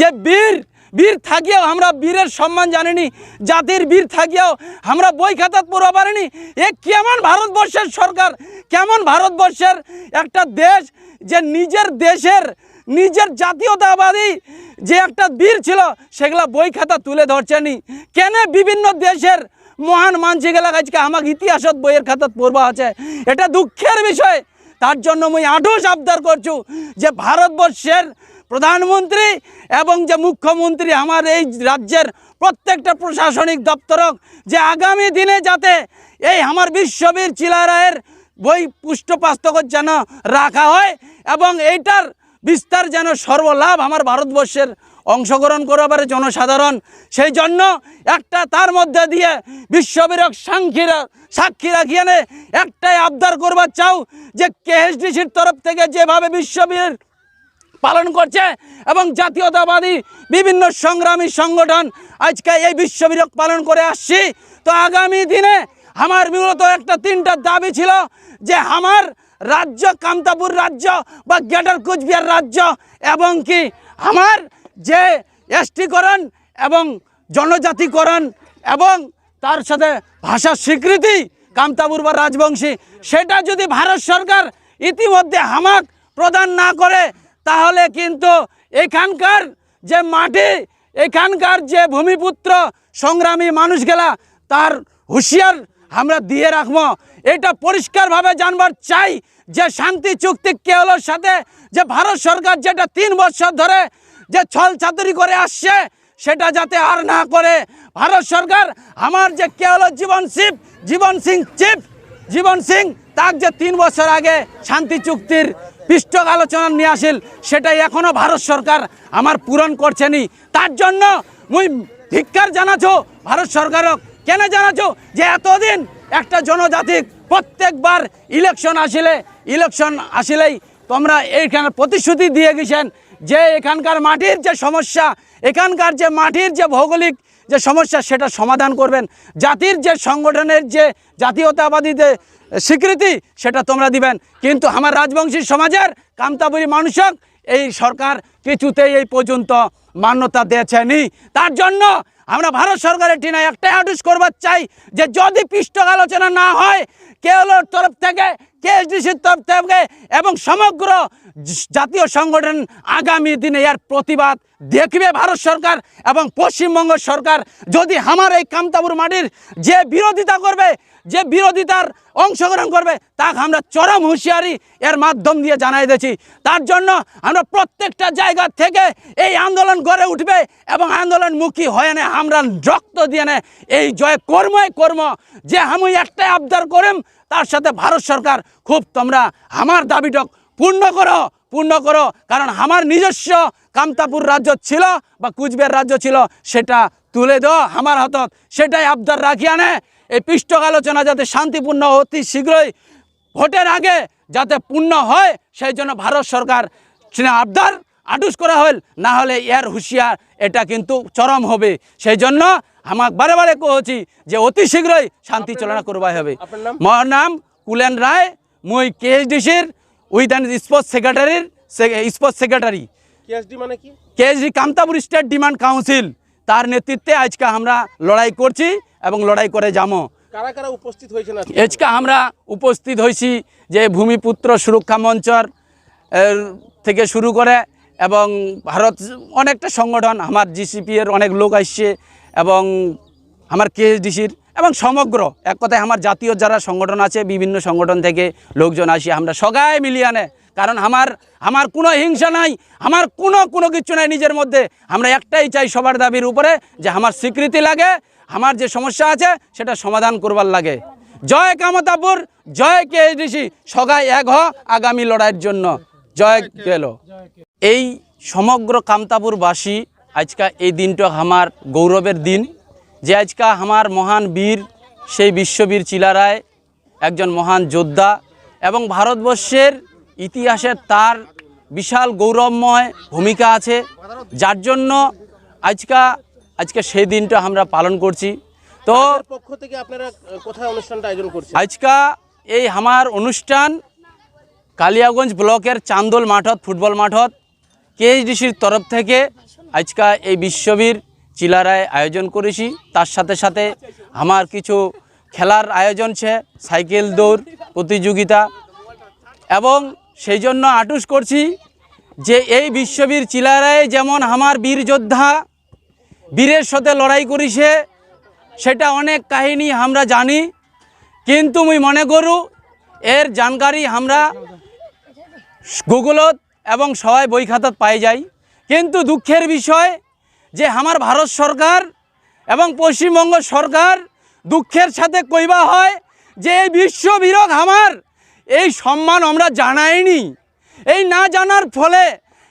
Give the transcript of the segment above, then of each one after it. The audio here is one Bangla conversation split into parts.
যে বীর বীর থাকিয়াও আমরা বীরের সম্মান জানিনি, জাতির বীর থাকিয়াও আমরা বই খাতাত পড়া পারিনি। এ কেমন ভারতবর্ষের সরকার, কেমন ভারতবর্ষের একটা দেশ যে নিজের দেশের, নিজের জাতীয়তাবাদী যে একটা বীর ছিল, সেগুলা বই খাতা তুলে ধরছেনি কেন বিভিন্ন দেশের মহান মানসিগুলা আজকে আমাকে ইতিহাসত বইয়ের খাতাত পড়বা আছে? এটা দুঃখের বিষয়। তার জন্য মুই আঠোস আবদার করছু যে ভারতবর্ষের প্রধানমন্ত্রী এবং যে মুখ্যমন্ত্রী আমার এই রাজ্যের প্রত্যেকটা প্রশাসনিক দপ্তরক, যে আগামী দিনে যাতে এই আমার বিশ্ববীর চিলারায়ের বই পুষ্টপাস্তকত যেন রাখা হয় এবং এইটার বিস্তার যেন সর্বলাভ আমার ভারতবর্ষের অংশগ্রহণ করতে পারে জনসাধারণ, সেই জন্য একটা তার মধ্যে দিয়ে বিশ্ববিরক সাক্ষীরা সাক্ষী রাখিয়ে একটাই আবদার করবার চাও যে কেএসডিসির তরফ থেকে যেভাবে বিশ্ববীর পালন করছে এবং জাতীয়তাবাদী বিভিন্ন সংগ্রামী সংগঠন আজকে এই বিশ্ববিরক পালন করে আসছি। তো আগামী দিনে আমার মূলত একটা তিনটা দাবি ছিল যে আমার রাজ্য, কামতাপুর রাজ্য বা গ্রেটার কুচবিহার রাজ্য এবং কি আমার যে এসটিকরণ এবং জনজাতিকরণ এবং তার সাথে ভাষা স্বীকৃতি কামতাপুর বা রাজবংশী, সেটা যদি ভারত সরকার ইতিমধ্যে হামাক প্রদান না করে তাহলে কিন্তু এখানকার যে মাটি, এখানকার যে ভূমিপুত্র সংগ্রামী মানুষগুলা, তার হুঁশিয়ার আমরা দিয়ে রাখব। এটা পরিষ্কারভাবে জানবার চাই যে শান্তি চুক্তি কেওলোর সাথে, যে ভারত সরকার যেটা তিন বছর ধরে যে ছল চাতুরি করে আসছে, সেটা যাতে আর না করে। ভারত সরকার আমার যে কেওল জীবন শিব, জীবন সিং চিফ, জীবন সিং, তার যে তিন বছর আগে শান্তি চুক্তির পৃষ্ঠক আলোচনা নিয়ে আসিল। সেটাই এখনও ভারত সরকার আমার পূরণ করছেনি তার জন্য মুই ধিক্কার জানাছো ভারত সরকারক কেন জানাছো যে এতদিন একটা জনজাতি প্রত্যেকবার ইলেকশন আসিলে ইলেকশন আসিলেই তোমরা এইখানে প্রতিশ্রুতি দিয়ে গেছেন যে এখানকার মাটির যে সমস্যা, এখানকার যে মাটির যে ভৌগোলিক যে সমস্যা, সেটা সমাধান করবেন। জাতির যে সংগঠনের যে জাতীয়তাবাদী যে স্বীকৃতি, সেটা তোমরা দিবেন। কিন্তু আমার রাজবংশী সমাজের কামতাবুরি মানুষক এই সরকার কিছুতেই এই পর্যন্ত মান্যতা দিয়েছেনি তার জন্য আমরা ভারত সরকারের টিনায় একটাই আটুস করবার চাই যে যদি পৃষ্ঠক আলোচনা না হয় কেওলোর তরফ থেকে, কেএসডিসির তরফ থেকে এবং সমগ্র জাতীয় সংগঠন আগামী দিনে এর প্রতিবাদ দেখবে ভারত সরকার এবং পশ্চিমবঙ্গ সরকার। যদি আমার এই কামতাপুর মাটির যে বিরোধিতা করবে যে বিরোধিতার অংশগ্রহণ করবে, তাকে আমরা চরম হুঁশিয়ারি এর মাধ্যম দিয়ে জানাই দিয়েছি। তার জন্য আমরা প্রত্যেকটা জায়গা থেকে এই আন্দোলন গড়ে উঠবে এবং আন্দোলনমুখী হয়ে নে আমরা রক্ত দিয়ে নে এই জয় কর্মই কর্ম। যে আমি একটাই আবদার করেম, তার সাথে ভারত সরকার খুব তোমরা আমার দাবিটক পূর্ণ করো পূর্ণ করো। কারণ আমার নিজস্ব কামতাপুর রাজ্য ছিল বা কুচবিহার রাজ্য ছিল, সেটা তুলে দাও আমার হাতত। সেটাই আবদার রাখি আনে। এই পৃষ্ঠক আলোচনা যাতে শান্তিপূর্ণ অতি শীঘ্রই ভোটের আগে যাতে পূর্ণ হয় সেই জন্য ভারত সরকার আবদার আটুস করা হল। না হলে এর হুঁশিয়ার এটা কিন্তু চরম হবে। সেই জন্য আমার বারে বারে কহছি যে অতি শীঘ্রই শান্তি চালনা করবাই হবে। নাম? নাম কুলেন রায়। মুই কেএসডিসির উইথ অ্যান্ড স্পোর্টস সেক্রেটারির স্পোর্টস সেক্রেটারি। কেএসডি মানে কি? KSD Kamtapur state demand council. তার নেতৃত্বে আজকে আমরা লড়াই করছি এবং লড়াই করে যাব কারা কারা উপস্থিত হয়েছেন আজকে? আজকে আমরা উপস্থিত হয়েছি যে ভূমিপুত্র সুরক্ষা মঞ্চর থেকে শুরু করে এবং ভারত অনেকটা সংগঠন আমার জিসিপি এর অনেক লোক আসছে এবং আমার কেএসডিসির এবং সমগ্র এক কথায় আমার জাতীয় যারা সংগঠন আছে বিভিন্ন সংগঠন থেকে লোকজন আসি আমরা সবাই মিলিয়ে আনে কারণ আমার আমার কোনো হিংসা নাই, আমার কোনো কোনো কিছু নাই নিজের মধ্যে। আমরা একটাই চাই সবার দাবির উপরে যে আমার স্বীকৃতি লাগে, আমার যে সমস্যা আছে সেটা সমাধান করবার লাগে। জয় কামতাপুর, জয় কে ঋষি সগাই এক হ আগামী লড়াইয়ের জন্য। জয় গেল। এই সমগ্র কামতাপুরবাসী, আজকা এই দিনটা আমার গৌরবের দিন। যে আজকা আমার মহান বীর, সেই বিশ্ববীর চিলারায় একজন মহান যোদ্ধা এবং ভারতবর্ষের ইতিহাসে তার বিশাল গৌরবময় ভূমিকা আছে যার জন্য আজকা আজকে সেই দিনটা আমরা পালন করছি। তো পক্ষ থেকে আপনারা কোথায় অনুষ্ঠানটা আয়োজন করছেন? আজকা এই আমার অনুষ্ঠান কালিয়াগঞ্জ ব্লকের চান্দোল মাঠত ফুটবল মাঠত। কেএইচডিসির তরফ থেকে আজকা এই বিশ্ববীর চিলারায় আয়োজন করেছি। তার সাথে সাথে আমার কিছু খেলার আয়োজন ছে সাইকেল দৌড় প্রতিযোগিতা এবং সেই জন্য আটুস করছি যে এই বিশ্ববীর চিলারায় যেমন আমার বীর যোদ্ধা, বীরের সাথে লড়াই করিছে সেটা অনেক কাহিনী আমরা জানি। কিন্তু মুই মনে করু, এর জানকারি আমরা গুগলত এবং সবাই বই খাতাত পাই যাই। কিন্তু দুঃখের বিষয় যে আমার ভারত সরকার এবং পশ্চিমবঙ্গ সরকার দুঃখের সাথে কইবা হয় যে এই বিশ্ববীরক আমার এই সম্মান আমরা জানাইনি। এই না জানার ফলে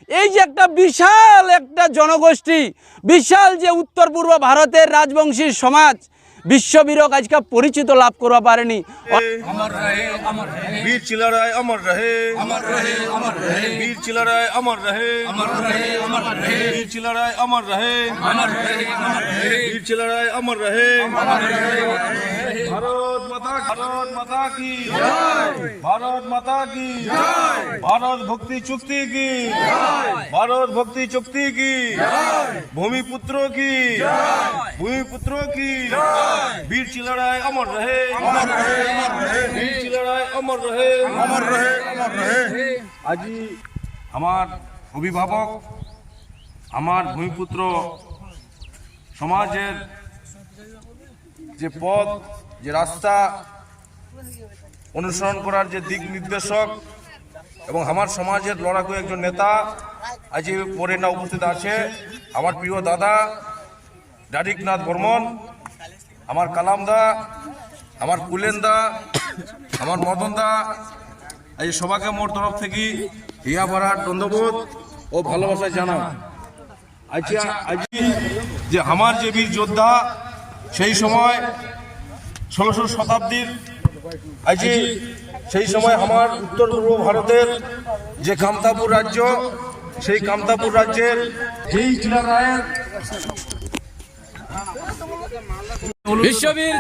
এই যে একটা বিশাল একটা জনগোষ্ঠী বিশাল যে উত্তর পূর্ব ভারতের রাজবংশী সমাজ বিশ্ববিরক আজকে পরিচিত লাভ করবা পারেনি। বীর অমর অমর অমর রহে। অমর ভারত মাতা কি ভারত মাতা কি ভারত ভক্তি চুক্তি কি ভারত ভক্তি চুক্তি কি ভূমিপুত্র কি ভূমিপুত্র কি বীর চিলড়ায় অমর রহে। অমর রহে বীর চিলড়ায় অমর রহে। অমর রহে অমর রহে। আজি আমার অভিভাবক আমার ভূমিপুত্র সমাজের যে পথ, যে রাস্তা অনুসরণ করার যে দিক নির্দেশক এবং আমার সমাজের লড়াকু একজন নেতা আজ পরে না উপস্থিত আছে। আমার প্রিয় দাদা ডারিকনাথ বর্মন, আমার কালামদা, আমার কুলেনদা, আমার মদনদা, এই সবাইকে মোর তরফ থেকে ভরার দ্বন্দ্ববোধ ও ভালোবাসা জানা আচ্ছা আজ যে আমার যে বীর যোদ্ধা সেই সময় ষোলোশো শতাব্দীর আজ সেই সময় আমার উত্তর পূর্ব ভারতের যে কামতাপুর রাজ্য সেই কামতাপুর রাজ্যের এই জেলা রায়ের বিশ্ববীর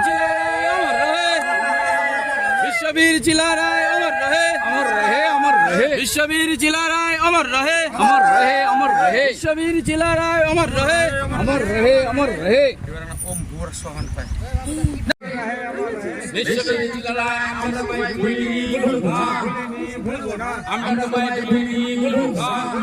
বিশ্ববীর চিলারায় অমর রহে। অমর রহে অমর রহে। বিশ্ববীর চিলারায় অমর রহে। অমর রহে অমর রহে। বিশ্ববীর চিলারায় অমর রহে। অমর রহে অমর রহে। বিশ্ববীর চিলারায় অমর রহে আমরা আমরা